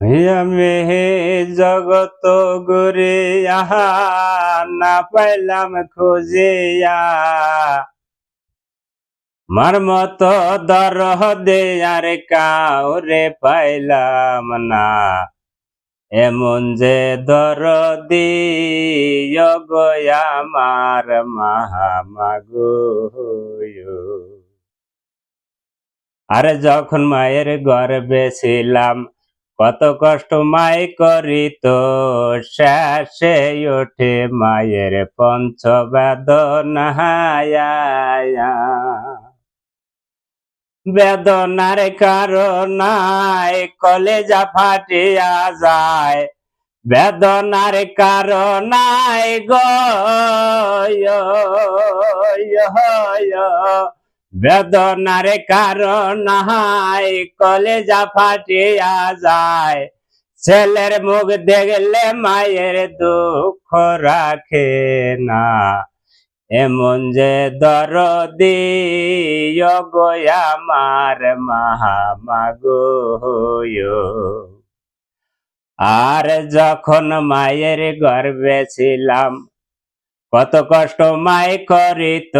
আমি জগত গুরে না পাইলাম খুঁজিয়া। মার মতো দরহ দে আর কাউরে পাইলাম না। এমন যে দর দিয় আমার মাহামাগো আরে যখন মায়ের গর্বে ছিলাম কত কষ্ট মাই করি তো শেষে ওঠে মায়ের পঞ্চবেদনায়া। বেদনার কারণায় কলেজা ফাটিয়া যায়। বেদনার কারণায় গয়। বেদনার কারণায় কলেজা ফাটিয়া যায়। ছেলের মুখ দেখলে মায়ের দুঃখ রাখে না। এমন যে দরদি আমার মাহামাগো আর যখন মায়ের গর্বে ছিলাম কত কষ্ট মাই করিত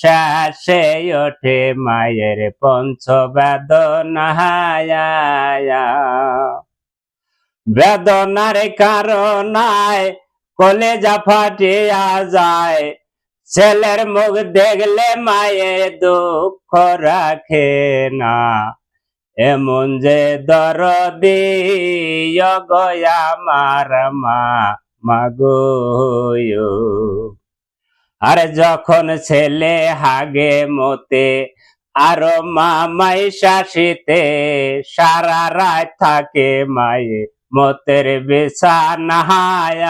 শেষে ওঠে মায়ের পঞ্চ বেদনায়া বেদনার কারণায় কলেজা ফাটিয়া যায়, ছেলের মুখ দেখলে মায়ে দুঃখ রাখে না। এমন যে দরদি আমার মা মাগো আর যখন ছেলে হাগে মতে, আরও মামাই শাসিতে সারা রাত থাকে মায়ে, মতের বিছানায়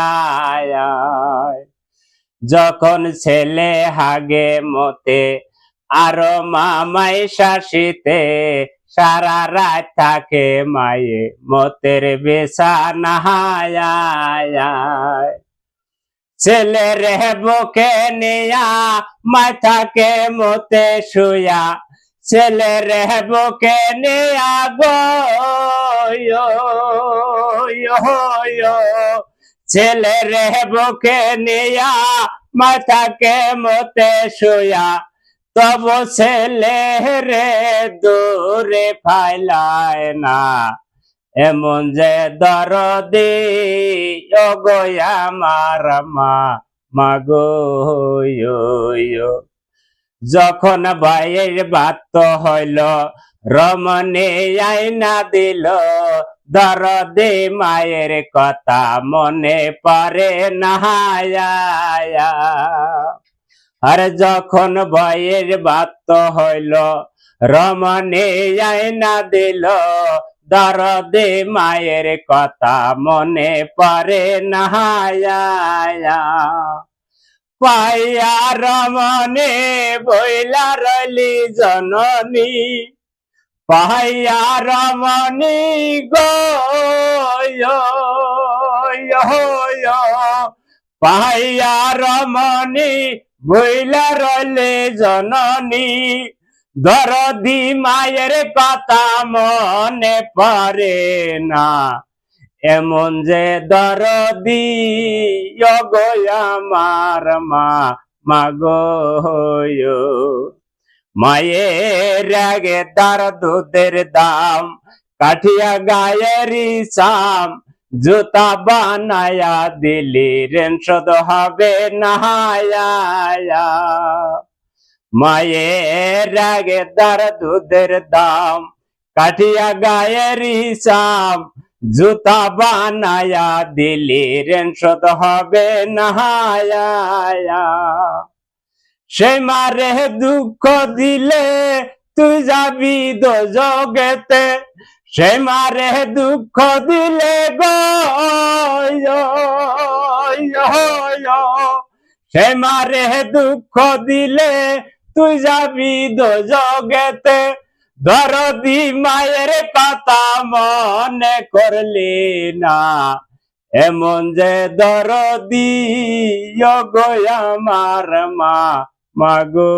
যখন ছেলে হাগে মতে, আরও মামাই শাসিতে সারা রাত থাকে মায়ে, মতের বিছানায় ছেলে রে বুকে নিয়া, মাথাকে মতে শুয়া। ছেলে রে বুকে নিয়া গো ছেলে রে বুকে নিয়া, মাথাকে মতে শুয়া। তব ছেলে রে দূরে ফাইলায় না। এমন যে দরদি আমার মা মাগো যখন ভাইয়ের বাত হইল রমনে আইনা দিল, দরদে মায়ের কথা মনে পড়ে নাহায়া আর যখন বয়ের বাত হইল রমনে আইনা দিল দরদে মায়ের কথা মনে পড়ে নাহায়া পাইয়া রমনে বইলা রলি জননী পাইয়া রমণী গো পাইয়া রমণী বইলা রলে জননী দরদি মায়ের কথা মনে পড়ে না। এমন যে দরদি আমার মা মাগো মায়ের আগে তার দুধের দাম, কাঠিয়া গায়ের সাম জুতা বানায়া দিলি রেন শোধ হবে নাহায়া মায়ের আগে তার দুধের দাম কাঠিয়া গায়ের সাম জুতা বানায়া দিলি রেন শোধ হবে নাহায়া সে মারে দুঃখ দিলে তুই যাবি দো জগেতে, সে মারে দুঃখ দিলে গো সে মারে দুঃখ দিলে তুই যাবি দো জগেতে দরদি মায়ের কথা মনে করলি না। এমন যে দরদি আমার মা মাগো